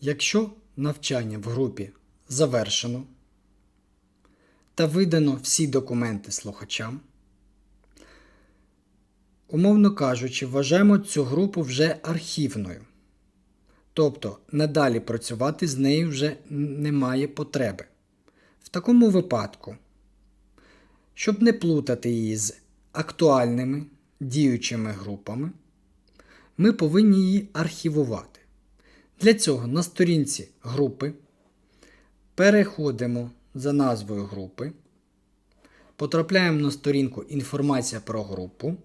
Якщо навчання в групі завершено та видано всі документи слухачам, умовно кажучи, вважаємо цю групу вже архівною. Тобто надалі працювати з нею вже немає потреби. В такому випадку, щоб не плутати її з актуальними діючими групами, ми повинні її архівувати. Для цього на сторінці групи переходимо за назвою групи, потрапляємо на сторінку Інформація про групу.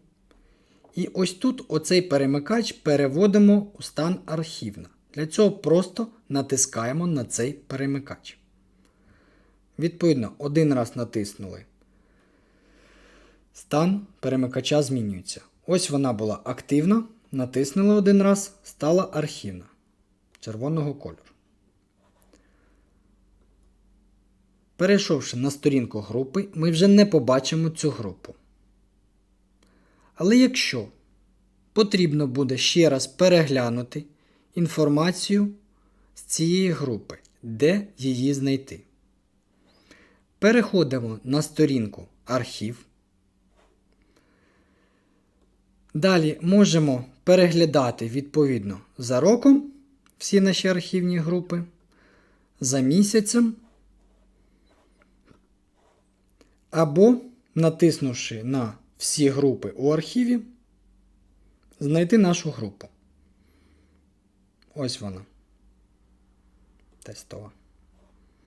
І ось тут оцей перемикач переводимо у стан архівна. Для цього просто натискаємо на цей перемикач. Відповідно, один раз натиснули. Стан перемикача змінюється. Ось вона була активна, натиснули один раз, стала архівна червоного кольору. Перейшовши на сторінку групи, ми вже не побачимо цю групу. Але якщо потрібно буде ще раз переглянути інформацію з цієї групи, де її знайти, переходимо на сторінку архів. Далі можемо переглядати відповідно за роком всі наші архівні групи, за місяцем, або натиснувши на всі групи у архіві, знайти нашу групу. Ось вона. Тестова.